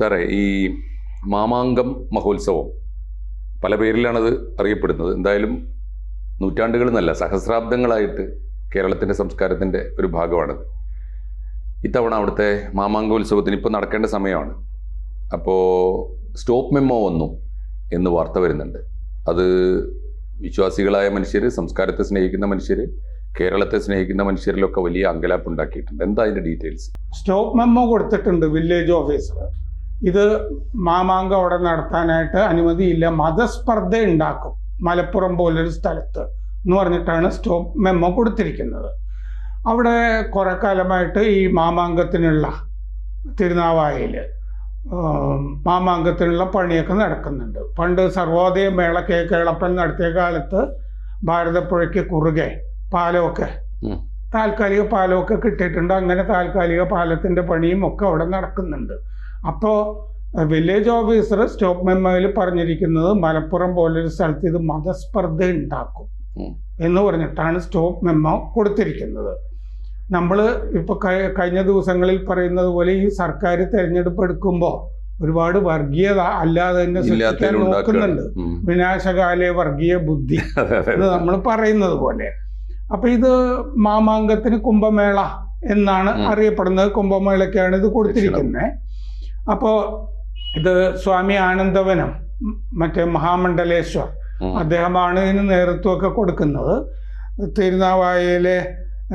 സാറേ ഈ മാമാങ്കം മഹോത്സവം പല പേരിലാണത് അറിയപ്പെടുന്നത്. എന്തായാലും നൂറ്റാണ്ടുകൾ എന്നല്ല സഹസ്രാബ്ദങ്ങളായിട്ട് കേരളത്തിന്റെ സംസ്കാരത്തിന്റെ ഒരു ഭാഗമാണത്. ഇത്തവണ അവിടുത്തെ മാമാങ്കോത്സവത്തിന് ഇപ്പോൾ നടക്കേണ്ട സമയമാണ്. അപ്പോൾ സ്റ്റോപ്പ് മെമ്മോ വന്നു എന്ന് വാർത്ത വരുന്നുണ്ട്. അത് വിശ്വാസികളായ മനുഷ്യർ സംസ്കാരത്തെ സ്നേഹിക്കുന്ന മനുഷ്യർ കേരളത്തെ സ്നേഹിക്കുന്ന മനുഷ്യരിലൊക്കെ വലിയ അങ്കലാപ്പ് ഉണ്ടാക്കിയിട്ടുണ്ട്. എന്താ അതിന്റെ ഡീറ്റെയിൽസ്? സ്റ്റോപ്പ് മെമ്മോ കൊടുത്തിട്ടുണ്ട് വില്ലേജ് ഓഫീസർ. ഇത് മാമാങ്കം അവിടെ നടത്താനായിട്ട് അനുമതിയില്ല. മതസ്പർദ്ധ ഉണ്ടാക്കും മലപ്പുറം പോലൊരു സ്ഥലത്ത് എന്ന് പറഞ്ഞിട്ടാണ് സ്റ്റോപ്പ് മെമ്മോ കൊടുത്തിരിക്കുന്നത്. അവിടെ കുറെ കാലമായിട്ട് ഈ മാമാങ്കത്തിനുള്ള തിരുനാവായയിൽ മാമാങ്കത്തിനുള്ള പണിയൊക്കെ നടക്കുന്നുണ്ട്. പണ്ട് സർവോദയ മേള കെ കേളപ്പൻ നടത്തിയ കാലത്ത് ഭാരതപ്പുഴയ്ക്ക് കുറുകെ പാലമൊക്കെ താൽക്കാലിക പാലമൊക്കെ കിട്ടിയിട്ടുണ്ട്. അങ്ങനെ താൽക്കാലിക പാലത്തിന്റെ പണിയും ഒക്കെ അവിടെ നടക്കുന്നുണ്ട്. അപ്പോൾ വില്ലേജ് ഓഫീസർ സ്റ്റോപ്പ് മെമ്മോയിൽ പറഞ്ഞിരിക്കുന്നത് മലപ്പുറം പോലൊരു സ്ഥലത്ത് ഇത് മതസ്പർദ്ധ ഉണ്ടാക്കും എന്ന് പറഞ്ഞിട്ടാണ് സ്റ്റോപ്പ് മെമ്മോ കൊടുത്തിരിക്കുന്നത് നമ്മൾ ഇപ്പോൾ കഴിഞ്ഞ ദിവസങ്ങളിൽ പറയുന്നത് പോലെ ഈ സർക്കാർ തിരഞ്ഞെടുപ്പ് എടുക്കുമ്പോൾ ഒരുപാട് വർഗീയത അല്ലാതെ തന്നെ സൃഷ്ടിക്കാൻ നോക്കുന്നുണ്ട്. വിനാശകാല വർഗീയ ബുദ്ധി എന്ന് നമ്മൾ പറയുന്നത് പോലെ. അപ്പൊ ഇത് മാമാങ്കത്തിന് കുംഭമേള എന്നാണ് അറിയപ്പെടുന്നത്. കുംഭമേളയ്ക്കാണ് ഇത് കൊടുത്തിരിക്കുന്നത് അപ്പോൾ ഇത് സ്വാമി ആനന്ദവനം മറ്റേ മഹാമണ്ഡലേശ്വർ അദ്ദേഹമാണ് ഇതിന് നേതൃത്വമൊക്കെ കൊടുക്കുന്നത്. തിരുനാവായയിലെ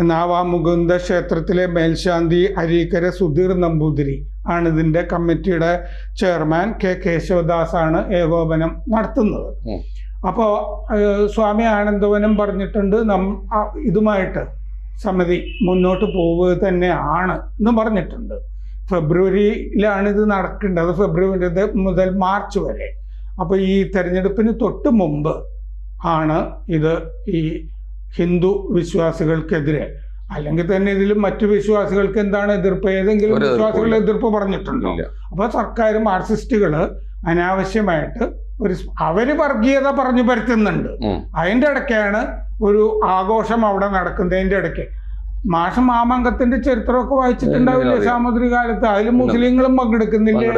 നാവാമുകുന്ദ ക്ഷേത്രത്തിലെ മേൽശാന്തി അരീക്കര സുധീർ നമ്പൂതിരി ആണ് ഇതിന്റെ കമ്മിറ്റിയുടെ ചെയർമാൻ കെ കേശവദാസ് ആണ് ഏകോപനം നടത്തുന്നത്. അപ്പോ അപ്പോൾ സ്വാമി ആനന്ദവനം പറഞ്ഞിട്ടുണ്ട് നം ഇതുമായിട്ട് സമിതി മുന്നോട്ട് പോവുക തന്നെയാണ് എന്ന് പറഞ്ഞിട്ടുണ്ട്. ഫെബ്രുവരിയിലാണ് ഇത് നടക്കേണ്ടത് ഫെബ്രുവരി മുതൽ മാർച്ച് വരെ. അപ്പോൾ ഈ തെരഞ്ഞെടുപ്പിന് തൊട്ട് മുമ്പ് ആണ് ഇത് ഈ ഹിന്ദു വിശ്വാസികൾക്കെതിരെ. അല്ലെങ്കിൽ തന്നെ ഇതിൽ മറ്റു വിശ്വാസികൾക്ക് എന്താണ് എതിർപ്പ്? ഏതെങ്കിലും വിശ്വാസികളുടെ വിശ്വാസികൾ എതിർപ്പ് പറഞ്ഞിട്ടുണ്ടോ. അപ്പോൾ സർക്കാർ മാർക്സിസ്റ്റുകൾ അനാവശ്യമായിട്ട് ഒരു അവർ വർഗീയത പറഞ്ഞു പരത്തുന്നുണ്ട്. അതിന്റെ ഇടയ്ക്കാണ് ഒരു ആഘോഷം അവിടെ നടക്കുന്നതിന്റെ ഇടയ്ക്ക് മാഷം മാമംഗത്തിന്റെ ചരിത്രമൊക്കെ വായിച്ചിട്ടുണ്ടാവില്ലേ? സാമുദ്രി സാമുദ്രിക കാലത്ത് അതിൽ മുസ്ലിങ്ങളും പങ്കെടുക്കുന്നില്ലേ?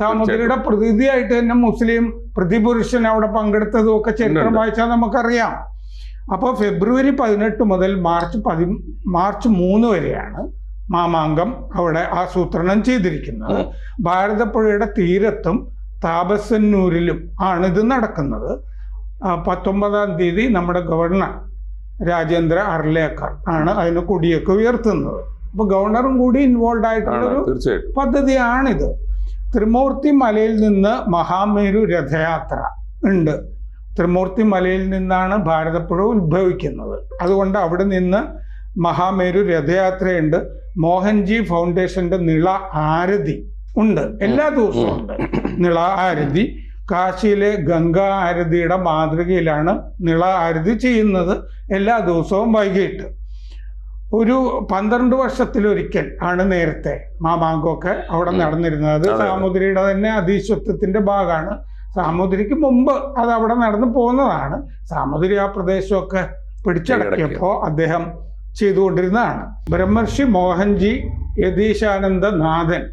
സാമുദ്രിയുടെ പ്രതിനിധിയായിട്ട് തന്നെ മുസ്ലിം പ്രതിപുരുഷൻ അവിടെ പങ്കെടുത്തതും ഒക്കെ ചരിത്രം. വായിച്ചാൽ നമുക്കറിയാം. അപ്പോൾ ഫെബ്രുവരി പതിനെട്ട് മുതൽ മാർച്ച് പതി മാർച്ച് മൂന്ന് വരെയാണ് മാമാങ്കം അവിടെ ആസൂത്രണം ചെയ്തിരിക്കുന്നത്. ഭാരതപ്പുഴയുടെ തീരത്തും താപസന്നൂരിലും ആണ് ഇത് നടക്കുന്നത് പത്തൊമ്പതാം തീയതി നമ്മുടെ ഗവർണർ രാജേന്ദ്ര അർലേക്കർ ആണ് അതിന് കൊടിയൊക്കെ ഉയർത്തുന്നത്. അപ്പോൾ ഗവർണറും കൂടി ഇൻവോൾവ് ആയിട്ടുള്ള ആയിട്ടുള്ളൊരു പദ്ധതിയാണിത്. ത്രിമൂർത്തി മലയിൽ നിന്ന് മഹാമേരു രഥയാത്ര ഉണ്ട്. ത്രിമൂർത്തി മലയിൽ നിന്നാണ് ഭാരതപ്പുഴ ഉത്ഭവിക്കുന്നത്. അതുകൊണ്ട് അവിടെ നിന്ന് മഹാമേരു രഥയാത്രയുണ്ട്. മോഹൻജി ഫൗണ്ടേഷന്റെ നിള ആരതി ഉണ്ട്. എല്ലാ ദിവസവും ഉണ്ട്. നിള ആരതി. കാശിയിലെ ഗംഗാ ആരതിയുടെ മാതൃകയിലാണ് നിള ആരതി ചെയ്യുന്നത് എല്ലാ ദിവസവും വൈകിട്ട്. ഒരു പന്ത്രണ്ട് വർഷത്തിലൊരിക്കൽ ആണ് നേരത്തെ മാമാങ്കമൊക്കെ അവിടെ നടന്നിരുന്നത്. അത്. സാമുദ്രിയുടെ തന്നെ അധീശത്വത്തിന്റെ ഭാഗമാണ്. സാമുദ്രിക്ക് മുമ്പ് അത് അവിടെ നടന്നു പോകുന്നതാണ്. സാമുദ്രി ആ പ്രദേശമൊക്കെ പിടിച്ചടക്കിയപ്പോൾ അദ്ദേഹം ചെയ്തുകൊണ്ടിരുന്നതാണ്. ബ്രഹ്മർഷി മോഹൻജി യതീശാനന്ദ നാഥൻ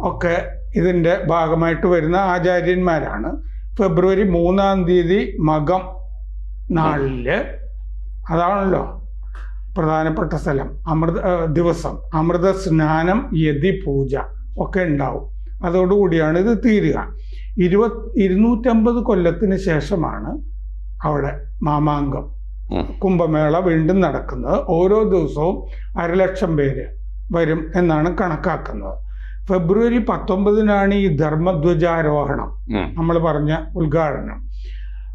ഒക്കെ ഇതിന്റെ ഭാഗമായിട്ട് വരുന്ന ആചാര്യന്മാരാണ്. ഫെബ്രുവരി മൂന്നാം തീയതി മകം നാളിൽ അതാണല്ലോ പ്രധാനപ്പെട്ട സ്ഥലം. അമൃത ദിവസം. അമൃത സ്നാനം യതി പൂജ ഒക്കെ ഉണ്ടാവും. അതോടുകൂടിയാണ് ഇത് തീരുക. ഇരുപത് ഇരുന്നൂറ്റമ്പത് കൊല്ലത്തിന് ശേഷമാണ് അവിടെ മാമാങ്കം. കുംഭമേള വീണ്ടും നടക്കുന്നത്. ഓരോ ദിവസവും അരലക്ഷം പേര് വരും എന്നാണ് കണക്കാക്കുന്നത്. ഫെബ്രുവരി പത്തൊമ്പതിനാണ് ഈ ധർമ്മധ്വജാരോഹണം. നമ്മൾ പറഞ്ഞ ഉദ്ഘാടനം.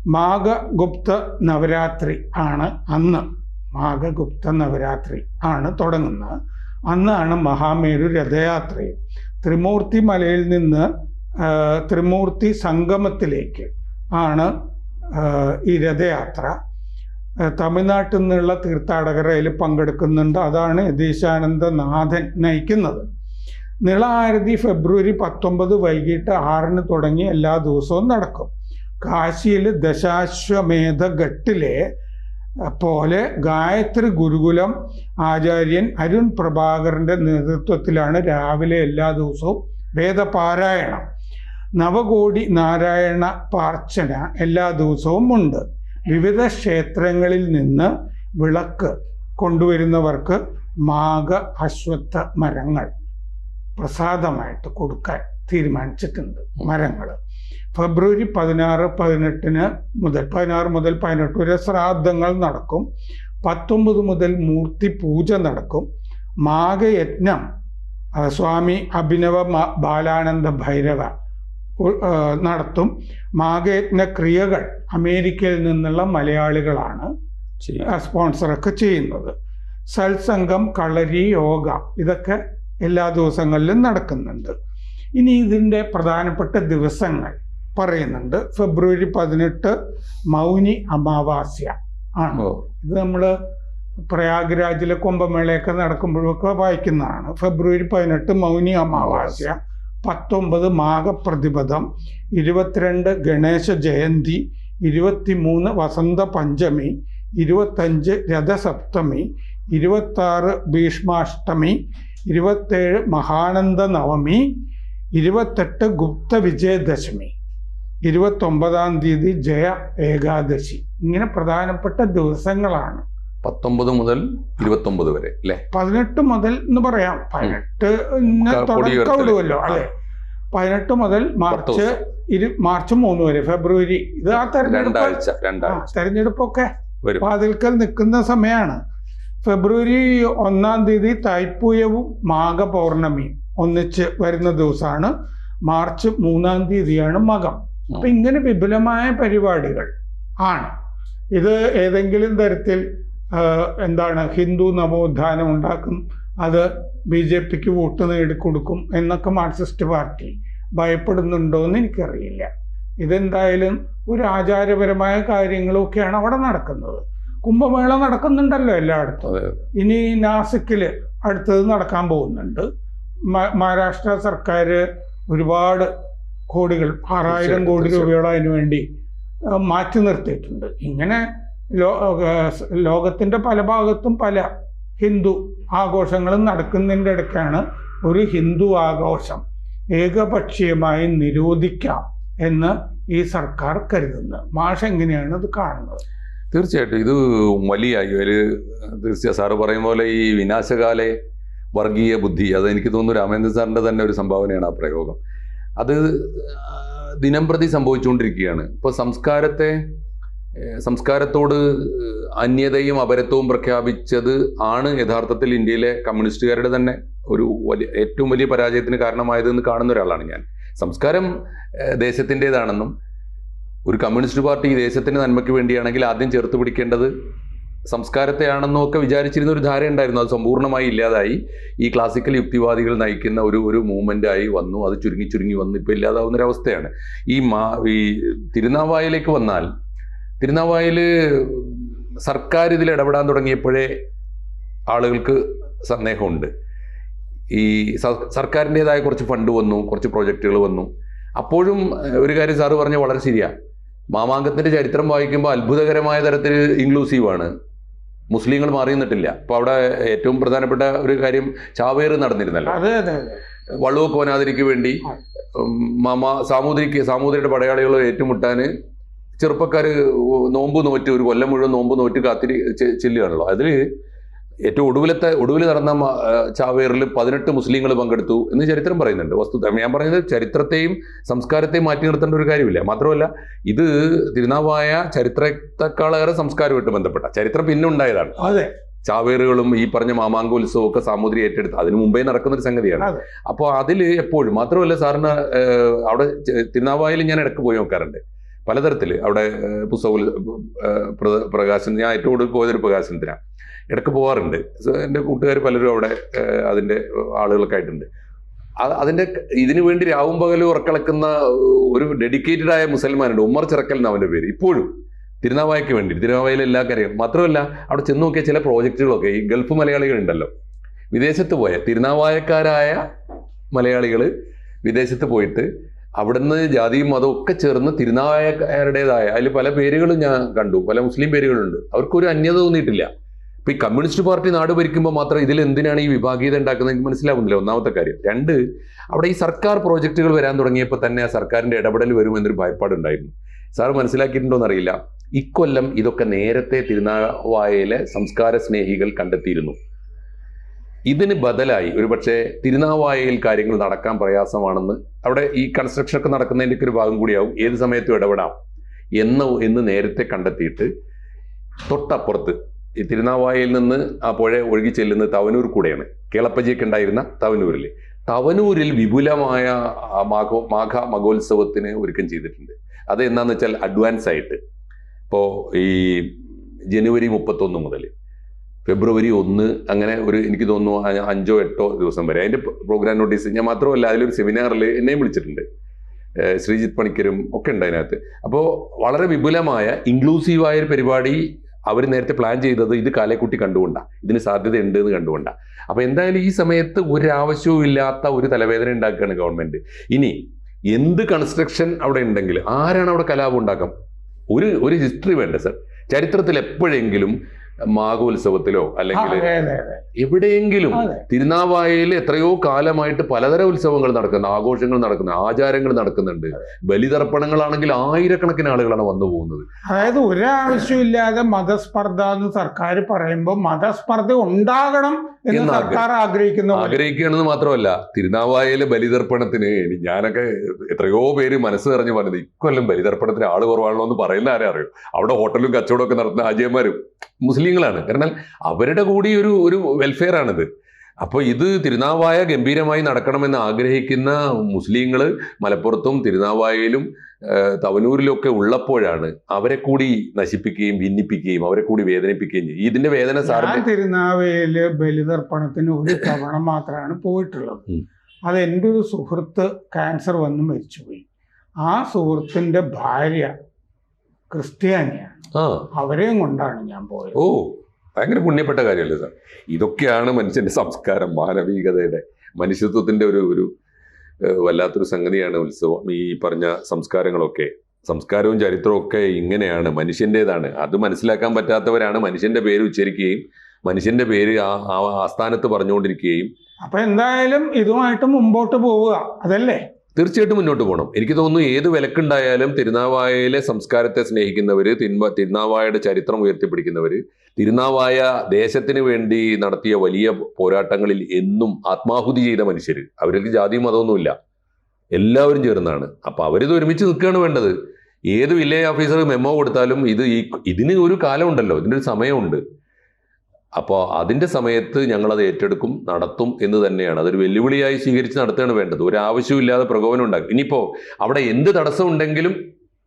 മാഘഗുപ്ത നവരാത്രി ആണ് അന്ന്. മാഘഗുപ്ത നവരാത്രി ആണ് തുടങ്ങുന്നത്. അന്നാണ് മഹാമേരു രഥയാത്രയും. ത്രിമൂർത്തി മലയിൽ നിന്ന് ത്രിമൂർത്തി സംഗമത്തിലേക്ക് ആണ് ഈ രഥയാത്ര. തമിഴ്നാട്ടിൽ നിന്നുള്ള തീർത്ഥാടകർ അതിൽ പങ്കെടുക്കുന്നുണ്ട്. അതാണ് യതീശാനന്ദനാഥൻ നയിക്കുന്നത്. നിള ആരതി ഫെബ്രുവരി പത്തൊമ്പത് വൈകിട്ട് ആറിന് തുടങ്ങി എല്ലാ ദിവസവും നടക്കും. കാശിയിൽ ദശാശ്വമേധ ഘട്ടിലെ പോലെ ഗായത്രി ഗുരുകുലം ആചാര്യൻ അരുൺ പ്രഭാകറിന്റെ നേതൃത്വത്തിലാണ് രാവിലെ എല്ലാ ദിവസവും വേദപാരായണം. നവകോടി നാരായണ പാർച്ചന എല്ലാ ദിവസവും ഉണ്ട്. വിവിധ ക്ഷേത്രങ്ങളിൽ നിന്ന് വിളക്ക് കൊണ്ടുവരുന്നവർക്ക് മാഘ അശ്വത്ഥ മരങ്ങൾ. പ്രസാദമായിട്ട് കൊടുക്കാൻ തീരുമാനിച്ചിട്ടുണ്ട് മരങ്ങൾ. ഫെബ്രുവരി പതിനാറ് പതിനെട്ടിന് മുതൽ പതിനാറ് മുതൽ പതിനെട്ട് വരെ ശ്രാദ്ധങ്ങൾ നടക്കും. പത്തൊമ്പത് മുതൽ മൂർത്തി പൂജ നടക്കും. മാഘയജ്ഞം സ്വാമി അഭിനവ ബാലാനന്ദ ഭൈരവ നടത്തും. മാഘയജ്ഞ ക്രിയകൾ അമേരിക്കയിൽ നിന്നുള്ള മലയാളികളാണ് സ്പോൺസറൊക്കെ ചെയ്യുന്നത്. സത്സംഗം കളരി യോഗ ഇതൊക്കെ എല്ലാ ദിവസങ്ങളിലും നടക്കുന്നുണ്ട്. ഇനി ഇതിന്റെ പ്രധാനപ്പെട്ട ദിവസങ്ങൾ പറയുന്നുണ്ട്. ഫെബ്രുവരി പതിനെട്ട് മൗനി അമാവാസ്യ ആണ്. ഇത് നമ്മൾ പ്രയാഗ്രാജിലെ കുംഭമേളയൊക്കെ നടക്കുമ്പോഴൊക്കെ വായിക്കുന്നതാണ്. ഫെബ്രുവരി പതിനെട്ട് മൗനി അമാവാസ്യ പത്തൊമ്പത് മാഘപ്രതിപദം ഇരുപത്തിരണ്ട് ഗണേശ ജയന്തി ഇരുപത്തിമൂന്ന് വസന്ത പഞ്ചമി ഇരുപത്തഞ്ച് രഥസപ്തമി ഇരുപത്താറ് ഭീഷ്മാഷ്ടമി ഇരുപത്തേഴ് മഹാനന്ദ നവമി ഇരുപത്തെട്ട് ഗുപ്ത വിജയദശമി ഇരുപത്തൊമ്പതാം തീയതി ജയ ഏകാദശി. ഇങ്ങനെ പ്രധാനപ്പെട്ട ദിവസങ്ങളാണ്. പത്തൊമ്പത് മുതൽ ഇരുപത്തൊമ്പത് വരെ അല്ലേ? പതിനെട്ട് മുതൽ എന്ന് പറയാം. പതിനെട്ട് തുടക്കമിടുമല്ലോ അല്ലെ? പതിനെട്ട് മുതൽ മാർച്ച്. ഇരു മാർച്ച് മൂന്ന് വരെ ഫെബ്രുവരി. ഇത് ആ തെരഞ്ഞെടുപ്പ് തെരഞ്ഞെടുപ്പൊക്കെ വാതിൽക്കൽ നിൽക്കുന്ന സമയമാണ് ഫെബ്രുവരി ഒന്നാം തീയതി തൈപ്പൂയവും മാഘപൗർണമിയും ഒന്നിച്ച് വരുന്ന ദിവസമാണ്. മാർച്ച് മൂന്നാം തീയതിയാണ് മകം. അപ്പൊ ഇങ്ങനെ വിപുലമായ പരിപാടികൾ ആണ്. ഇത് ഏതെങ്കിലും തരത്തിൽ എന്താണ് ഹിന്ദു നവോത്ഥാനം ഉണ്ടാക്കും അത് ബി ജെ പിക്ക് വോട്ട് നേടിക്കൊടുക്കും എന്നൊക്കെ മാർക്സിസ്റ്റ് പാർട്ടി ഭയപ്പെടുന്നുണ്ടോ എന്ന് എനിക്കറിയില്ല. ഇതെന്തായാലും ഒരു ആചാരപരമായ കാര്യങ്ങളൊക്കെയാണ് അവിടെ നടക്കുന്നത്. കുംഭമേള നടക്കുന്നുണ്ടല്ലോ എല്ലായിടത്തും. അതെ. ഇനി നാസിക്കിൽ അടുത്തത് നടക്കാൻ പോകുന്നുണ്ട്. മഹാരാഷ്ട്ര സർക്കാർ ഒരുപാട് കോടികൾ ആറായിരം കോടി രൂപയോളം അതിനു വേണ്ടി മാറ്റി നിർത്തിയിട്ടുണ്ട്. ഇങ്ങനെ ലോകത്തിന്റെ ലോകത്തിന്റെ പല ഭാഗത്തും പല ഹിന്ദു ആഘോഷങ്ങളും നടക്കുന്നതിന്റെ ഇടയ്ക്കാണ് ഒരു ഹിന്ദു ആഘോഷം ഏകപക്ഷീയമായി നിരോധിക്കാം എന്ന് ഈ സർക്കാർ കരുതുന്നത്. മാഷ് എങ്ങനെയാണ് ഇത് കാണുന്നത്? തീർച്ചയായിട്ടും ഇത് വലിയ ഒരു തീർച്ചയായും സാറ് പറയും പോലെ ഈ വിനാശകാലെ വർഗീയ ബുദ്ധി അത് എനിക്ക് തോന്നുന്നു രാമേന്ദ്രൻ സാറിന്റെ തന്നെ ഒരു സംഭാവനയാണ് ആ പ്രയോഗം. അത് ദിനം പ്രതി സംഭവിച്ചുകൊണ്ടിരിക്കുകയാണ്. ഇപ്പോൾ സംസ്കാരത്തെ സംസ്കാരത്തോട് അന്യതയും അപരത്വവും പ്രഖ്യാപിച്ചത് ആണ് യഥാർത്ഥത്തിൽ ഇന്ത്യയിലെ കമ്മ്യൂണിസ്റ്റുകാരുടെ തന്നെ ഒരു വലിയ ഏറ്റവും വലിയ പരാജയത്തിന് കാരണമായതെന്ന് കാണുന്ന ഒരാളാണ് ഞാൻ. സംസ്കാരം ദേശത്തിന്റെതാണെന്നും ഒരു കമ്മ്യൂണിസ്റ്റ് പാർട്ടി ഈ ദേശത്തിന്റെ നന്മയ്ക്ക് വേണ്ടിയാണെങ്കിൽ ആദ്യം ചേർത്ത് പിടിക്കേണ്ടത് സംസ്കാരത്തെയാണെന്നൊക്കെ വിചാരിച്ചിരുന്ന ഒരു ധാര ഉണ്ടായിരുന്നു അത് സമ്പൂർണമായി ഇല്ലാതായി. ഈ ക്ലാസിക്കൽ യുക്തിവാദികൾ നയിക്കുന്ന ഒരു ഒരു മൂവ്മെന്റ് ആയി വന്നു. അത് ചുരുങ്ങി ചുരുങ്ങി വന്നു. ഇപ്പോൾ ഇല്ലാതാവുന്ന ഒരു അവസ്ഥയാണ്. ഈ മാ ഈ തിരുനാവായയിലേക്ക് വന്നാൽ തിരുനാവായയിൽ സർക്കാർ ഇതിൽ ഇടപെടാൻ തുടങ്ങിയപ്പോഴേ ആളുകൾക്ക് സന്ദേഹമുണ്ട്. ഈ സർക്കാരിന്റെതായ കുറച്ച് ഫണ്ട് വന്നു കുറച്ച് പ്രോജക്റ്റുകൾ വന്നു. അപ്പോഴും ഒരു കാര്യം സാറ് പറഞ്ഞ വളരെ ശരിയാണ് മാമാങ്കത്തിന്റെ ചരിത്രം വായിക്കുമ്പോൾ അത്ഭുതകരമായ തരത്തിൽ ഇൻക്ലൂസീവ് ആണ്. മുസ്ലിങ്ങൾ മാറി നിന്നിട്ടില്ല. അപ്പോൾ അവിടെ ഏറ്റവും പ്രധാനപ്പെട്ട ഒരു കാര്യം ചാവേർ നടന്നിരുന്നല്ലോ. വള്ളുവ കോനാതിരിക്ക് വേണ്ടി മാമ സാമൂതിരിക്ക് സാമൂതിരിയുടെ പടയാളികൾ ഏറ്റുമുട്ടാൻ ചെറുപ്പക്കാർ നോമ്പ് നോറ്റ് ഒരു കൊല്ലം മുഴുവൻ നോമ്പ് നോറ്റ് കാത്തിരി ചെല്ലുകയാണല്ലോ. അതിൽ ഏറ്റവും ഒടുവിലത്തെ ഒടുവിൽ നടന്ന ചാവേറിൽ പതിനെട്ട് മുസ്ലിങ്ങൾ പങ്കെടുത്തു എന്ന് ചരിത്രം പറയുന്നുണ്ട്. വസ്തുത ഞാൻ പറയുന്നത് ചരിത്രത്തെയും സംസ്കാരത്തെയും മാറ്റി നിർത്തേണ്ട ഒരു കാര്യമില്ല. മാത്രമല്ല ഇത് തിരുനാവായ ചരിത്രത്തെക്കാളേറെ സംസ്കാരമായിട്ട് ബന്ധപ്പെട്ട ചരിത്രം പിന്നെ ഉണ്ടായതാണ്. അതെ. ചാവേറുകളും ഈ പറഞ്ഞ മാമാങ്കോത്സവവും ഒക്കെ സാമൂതിരി ഏറ്റെടുത്ത് അതിനു മുമ്പേ നടക്കുന്ന ഒരു സംഗതിയാണ് അപ്പോൾ അതിൽ എപ്പോഴും മാത്രമല്ല സാറിന് അവിടെ തിരുനാവായയിൽ തിരുനാവായിൽ ഞാൻ ഇടയ്ക്ക് പോയി നോക്കാറുണ്ട്. പലതരത്തിൽ അവിടെ പുസ്തക പ്രകാശനം ഞാൻ ഏറ്റവും കൂടുതൽ പോയതൊരു പ്രകാശനത്തിനാണ്. ഇടയ്ക്ക് പോകാറുണ്ട് എന്റെ കൂട്ടുകാർ പലരും അവിടെ അതിന്റെ ആളുകളൊക്കെ ആയിട്ടുണ്ട്. അ- അതിന്റെ ഇതിനു വേണ്ടി രാവും പകലും ഉറക്കളക്കുന്ന ഒരു ഡെഡിക്കേറ്റഡ് ആയ മുസൽമാനുണ്ട് ഉമ്മർ ചിറക്കൽ എന്ന് അവന്റെ പേര്. ഇപ്പോഴും തിരുനാവായക്ക് വേണ്ടി തിരുനാവായയിൽ എല്ലാ കാര്യങ്ങളും മാത്രമല്ല അവിടെ ചെന്ന് നോക്കിയ ചില പ്രോജക്റ്റുകളൊക്കെ ഈ ഗൾഫ് മലയാളികൾ ഉണ്ടല്ലോ വിദേശത്ത് പോയ തിരുനാവായക്കാരായ മലയാളികൾ വിദേശത്ത് പോയിട്ട് അവിടുന്ന് ജാതിയും മതവും ഒക്കെ ചേർന്ന് തിരുനാവായക്കാരുടേതായ അതിൽ പല പേരുകളും ഞാൻ കണ്ടു. പല മുസ്ലിം പേരുകളുണ്ട്. അവർക്കൊരു അന്യത തോന്നിയിട്ടില്ല. ഇപ്പൊ ഈ കമ്മ്യൂണിസ്റ്റ് പാർട്ടി നാട് ഭരിക്കുമ്പോൾ മാത്രം ഇതിൽ എന്തിനാണ് ഈ വിഭാഗീയത ഉണ്ടാക്കുന്നത് എനിക്ക് മനസ്സിലാവുന്നില്ല. ഒന്നാമത്തെ കാര്യം. രണ്ട് അവിടെ ഈ സർക്കാർ പ്രോജക്റ്റുകൾ വരാൻ തുടങ്ങിയപ്പോൾ തന്നെ ആ സർക്കാരിന്റെ ഇടപെടൽ വരുമെന്നൊരു ഭയപ്പാടുണ്ടായിരുന്നു. സാർ മനസ്സിലാക്കിയിട്ടുണ്ടോ എന്നറിയില്ല ഇക്കൊല്ലം ഇതൊക്കെ നേരത്തെ തിരുനാവായയിലെ സംസ്കാര സ്നേഹികൾ കണ്ടെത്തിയിരുന്നു. ഇതിന് ബദലായി ഒരുപക്ഷെ തിരുനാവായയിൽ കാര്യങ്ങൾ നടക്കാൻ പ്രയാസമാണെന്ന് അവിടെ ഈ കൺസ്ട്രക്ഷൻ ഒക്കെ നടക്കുന്നതിന്റെ ഒരു ഭാഗം കൂടിയാവും. ഏത് സമയത്തും ഇടപെടാം. എന്ന് എന്ന് നേരത്തെ കണ്ടെത്തിയിട്ട് തൊട്ടപ്പുറത്ത് ഈ തിരുനാവായയിൽ നിന്ന് ആ പുഴ ഒഴുകി ചെല്ലുന്നത് തവനൂർ കൂടെയാണ്. കേളപ്പജിയൊക്കെ ഉണ്ടായിരുന്ന തവനൂരിൽ തവനൂരിൽ വിപുലമായ മാഘോ മാഘ മഹോത്സവത്തിന് ഒരുക്കം ചെയ്തിട്ടുണ്ട്. അത് എന്താന്ന് വെച്ചാൽ അഡ്വാൻസ് ആയിട്ട്. ഇപ്പോൾ ഈ ജനുവരി മുപ്പത്തൊന്ന് മുതൽ ഫെബ്രുവരി ഒന്ന് അങ്ങനെ ഒരു എനിക്ക് തോന്നുന്നു അഞ്ചോ എട്ടോ ദിവസം വരെ. അതിന്റെ പ്രോഗ്രാം നോട്ടീസ് ഞാൻ മാത്രമല്ല അതിലൊരു സെമിനാറിൽ എന്നെയും വിളിച്ചിട്ടുണ്ട്. ശ്രീജിത് പണിക്കരും ഒക്കെ ഉണ്ട് അതിനകത്ത്. അപ്പോൾ വളരെ വിപുലമായ ഇൻക്ലൂസീവായ ഒരു പരിപാടി അവർ നേരത്തെ പ്ലാൻ ചെയ്തത് ഇത് കാലേക്കുട്ടി കണ്ടുകൊണ്ടാണ് ഇതിന് സാധ്യത ഉണ്ട് എന്ന് കണ്ടുകൊണ്ടാണ് അപ്പോൾ എന്തായാലും ഈ സമയത്ത് ഒരാവശ്യവും ഇല്ലാത്ത ഒരു തലവേദന ഉണ്ടാക്കുകയാണ് ഗവൺമെന്റ് ഇനി എന്ത് കൺസ്ട്രക്ഷൻ അവിടെ ഉണ്ടെങ്കിൽ ആരാണ് അവിടെ കലാപം ഉണ്ടാക്കാം ഒരു ഒരു ഹിസ്റ്ററി വേണ്ട സർ ചരിത്രത്തിൽ എപ്പോഴെങ്കിലും മാഘോത്സവത്തിലോ അല്ലെങ്കിൽ എവിടെയെങ്കിലും തിരുനാവായയിൽ എത്രയോ കാലമായിട്ട് പലതരം ഉത്സവങ്ങൾ നടക്കുന്നു ആഘോഷങ്ങൾ നടക്കുന്നു ആചാരങ്ങൾ നടക്കുന്നുണ്ട്. ബലിതർപ്പണങ്ങളാണെങ്കിൽ ആയിരക്കണക്കിന് ആളുകളാണ് വന്നു പോകുന്നത്. അതായത് ഒരാവശ്യമില്ലാതെ മതസ്പർദ്ധ എന്ന് സർക്കാർ പറയുമ്പോൾ മതസ്പർദ്ധ ഉണ്ടാകണം എന്ന് സർക്കാർ ആഗ്രഹിക്കുന്നു. ആഗ്രഹിക്കുകയാണെന്ന് മാത്രമല്ല തിരുനാവായയിലെ ബലിതർപ്പണത്തിന് ഞാനൊക്കെ എത്രയോ പേര് മനസ്സ് നിറഞ്ഞു പറഞ്ഞത് ഇക്കൊല്ലം ബലിതർപ്പണത്തിന് ആൾ കുറവാണല്ലോ എന്ന് പറയുന്ന ആരെ അറിയും? അവിടെ ഹോട്ടലും കച്ചവടവും ഒക്കെ നടത്തുന്ന ആജയന്മാരും മുസ്ലിങ്ങളാണ് കാരണം അവരുടെ കൂടി ഒരു ഒരു വെൽഫെയർ ആണിത് അപ്പോൾ ഇത് തിരുനാവായ ഗംഭീരമായി നടക്കണമെന്ന് ആഗ്രഹിക്കുന്ന മുസ്ലിങ്ങൾ മലപ്പുറത്തും തിരുനാവായയിലും തവനൂരിലൊക്കെ ഉള്ളപ്പോഴാണ് അവരെ കൂടി നശിപ്പിക്കുകയും ഭിന്നിപ്പിക്കുകയും അവരെ കൂടി വേദനിപ്പിക്കുകയും ചെയ്യും. ഇതിന്റെ വേദന ഞാൻ സാറിന്റെ തിരുനാവയിൽ ബലിതർപ്പണത്തിന് ഒരു തവണ മാത്രമാണ് പോയിട്ടുള്ളത്. അത് എന്റെ ഒരു സുഹൃത്ത് ക്യാൻസർ വന്ന് മരിച്ചുപോയി. ആ സുഹൃത്തിന്റെ ഭാര്യ ക്രിസ്ത്യാനിയാണ്. അവരെയും കൊണ്ടാണ് ഞാൻ പോയത്. ഓ ഭയങ്കര പുണ്യപ്പെട്ട കാര്യമല്ലേ സാർ? ഇതൊക്കെയാണ് മനുഷ്യന്റെ സംസ്കാരം മാനവികതയുടെ മനുഷ്യത്വത്തിന്റെ ഒരു ഒരു വല്ലാത്തൊരു സംഗതിയാണ് ഉത്സവം. ഈ പറഞ്ഞ സംസ്കാരങ്ങളൊക്കെ സംസ്കാരവും ചരിത്രവും ഒക്കെ ഇങ്ങനെയാണ് മനുഷ്യന്റെതാണ് അത് മനസ്സിലാക്കാൻ പറ്റാത്തവരാണ് മനുഷ്യന്റെ പേര് ഉച്ചരിക്കുകയും മനുഷ്യന്റെ പേര് ആ ആസ്ഥാനത്ത് പറഞ്ഞുകൊണ്ടിരിക്കുകയും. അപ്പൊ എന്തായാലും ഇതുമായിട്ട് മുമ്പോട്ട് പോവുക അതല്ലേ? തീർച്ചയായിട്ടും മുന്നോട്ട് പോകണം എനിക്ക് തോന്നുന്നു ഏത് വിലക്കുണ്ടായാലും തിരുനാവായയിലെ സംസ്കാരത്തെ സ്നേഹിക്കുന്നവർ തിന്മ തിരുനാവായയുടെ ചരിത്രം ഉയർത്തിപ്പിടിക്കുന്നവർ തിരുനാവായ ദേശത്തിന് വേണ്ടി നടത്തിയ വലിയ പോരാട്ടങ്ങളിൽ എന്നും ആത്മാഹുതി ചെയ്ത മനുഷ്യർ അവർക്ക് ജാതിയും മതമൊന്നുമില്ല എല്ലാവരും ചേർന്നാണ്. അപ്പോൾ അവരിത് ഒരുമിച്ച് നിൽക്കുകയാണ് വേണ്ടത്. ഏത് വില്ലേജ് ഓഫീസർ മെമ്മോ കൊടുത്താലും ഇത് ഈ ഇതിന് ഒരു കാലമുണ്ടല്ലോ. ഇതിനൊരു സമയമുണ്ട്. അപ്പോൾ അതിന്റെ സമയത്ത് ഞങ്ങളത് ഏറ്റെടുക്കും നടത്തും എന്ന് തന്നെയാണ്. അതൊരു വെല്ലുവിളിയായി സ്വീകരിച്ച് നടത്തുകയാണ് വേണ്ടത്. ഒരു ആവശ്യമില്ലാതെ പ്രകോപനം ഉണ്ടാക്കും. ഇനിയിപ്പോൾ അവിടെ എന്ത് തടസ്സം ഉണ്ടെങ്കിലും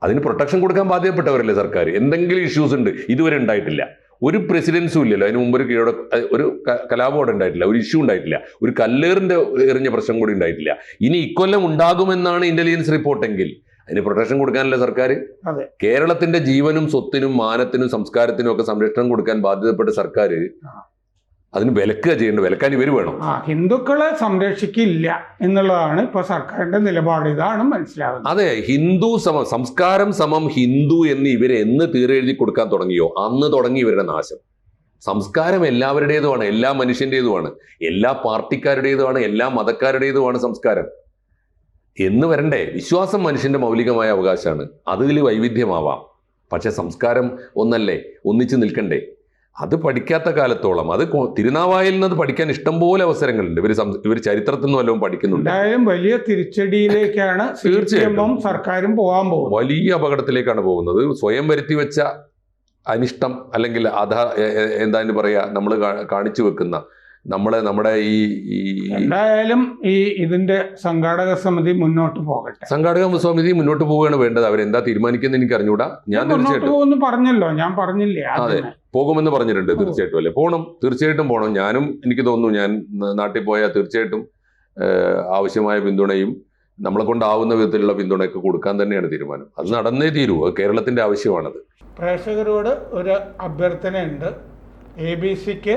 അതിന് പ്രൊട്ടക്ഷൻ കൊടുക്കാൻ ബാധ്യപ്പെട്ടവരല്ലേ സർക്കാർ എന്തെങ്കിലും ഇഷ്യൂസ് ഉണ്ട് ഇതുവരെ ഉണ്ടായിട്ടില്ല. ഒരു പ്രസിഡൻസും ഇല്ലല്ലോ. അതിന് മുമ്പ് ഒരു കീഴോടെ ഒരു കലാപം ഉണ്ടായിട്ടില്ല. ഒരു ഇഷ്യൂ ഉണ്ടായിട്ടില്ല. ഒരു കല്ലേറിന്റെ എറിഞ്ഞ പ്രശ്നം കൂടി ഉണ്ടായിട്ടില്ല. ഇനി ഇക്കൊല്ലം ഉണ്ടാകുമെന്നാണ് ഇന്റലിജൻസ് റിപ്പോർട്ടെങ്കിൽ അതിന് പ്രൊട്ടക്ഷൻ കൊടുക്കാനല്ലേ സർക്കാർ. കേരളത്തിന്റെ ജീവനും സ്വത്തിനും മാനത്തിനും സംസ്കാരത്തിനും ഒക്കെ സംരക്ഷണം കൊടുക്കാൻ ബാധ്യതപ്പെട്ട സർക്കാർ. അതിന് വിലക്കുക ചെയ്യേണ്ടത് വിലക്കാൻ ഇവർ വേണം. ആ ഹിന്ദുക്കളെ സംരക്ഷിക്കില്ല എന്നുള്ളതാണ് ഇപ്പൊ സർക്കാരിന്റെ നിലപാട്. ഇതാണ് മനസ്സിലാകുന്നത് അതെ ഹിന്ദു സമം സംസ്കാരം സമം ഹിന്ദു എന്ന് ഇവരെ എന്ന് തീരെഴുതി കൊടുക്കാൻ തുടങ്ങിയോ? അന്ന് തുടങ്ങി ഇവരുടെ നാശം. സംസ്കാരം എല്ലാവരുടേതുമാണ് എല്ലാ മനുഷ്യന്റേതുമാണ് എല്ലാ പാർട്ടിക്കാരുടേതുമാണ് എല്ലാ മതക്കാരുടേതുമാണ് സംസ്കാരം. എന്ന് വരണ്ടേ? വിശ്വാസം മനുഷ്യന്റെ മൗലികമായ അവകാശമാണ്. അതിൽ വൈവിധ്യമാവാം. പക്ഷെ സംസ്കാരം ഒന്നല്ലേ? ഒന്നിച്ചു നിൽക്കണ്ടേ? അത് പഠിക്കാത്ത കാലത്തോളം അത് തിരുനാവായിൽ നിന്ന് അത് പഠിക്കാൻ ഇഷ്ടംപോലെ അവസരങ്ങളുണ്ട്. ഇവർ ഇവർ ചരിത്രത്തിൽ നിന്നും വല്ലതും പഠിക്കുന്നുണ്ട്. എന്തായാലും വലിയ തിരിച്ചടിയിലേക്കാണ് തീർച്ചയായും സർക്കാരും പോകാൻ പോകുന്നത്. വലിയ അപകടത്തിലേക്കാണ് പോകുന്നത്. സ്വയം വരുത്തി വെച്ച അനിഷ്ടം അല്ലെങ്കിൽ അധ എന്താ പറയുക പറയാ? നമ്മൾ കാണിച്ചു വെക്കുന്ന നമ്മളെ നമ്മുടെ ഈ എന്തായാലും ഈ ഇതിന്റെ സംഘാടക സമിതി മുന്നോട്ട് പോകട്ടെ. സംഘാടക സമിതി മുന്നോട്ട് പോവുകയാണ് വേണ്ടത്. അവരെന്താ തീരുമാനിക്കുന്നത് എനിക്ക് അറിഞ്ഞൂടാ. ഞാൻ തീർച്ചയായിട്ടും പറഞ്ഞല്ലോ. ഞാൻ പറഞ്ഞില്ലേ അതെ. പോകുമെന്ന് പറഞ്ഞിട്ടുണ്ട് തീർച്ചയായിട്ടും അല്ലേ? പോകണം തീർച്ചയായിട്ടും പോകണം ഞാനും എനിക്ക് തോന്നുന്നു ഞാൻ നാട്ടിൽ പോയാൽ തീർച്ചയായിട്ടും ആവശ്യമായ പിന്തുണയും നമ്മളെ കൊണ്ടാവുന്ന വിധത്തിലുള്ള പിന്തുണയൊക്കെ കൊടുക്കാൻ തന്നെയാണ് തീരുമാനം. അത് നടന്നേ തീരൂ. അത് കേരളത്തിന്റെ ആവശ്യമാണത്. പ്രേക്ഷകരോട് ഒരു അഭ്യർത്ഥനയുണ്ട്. എ ബി സിക്ക്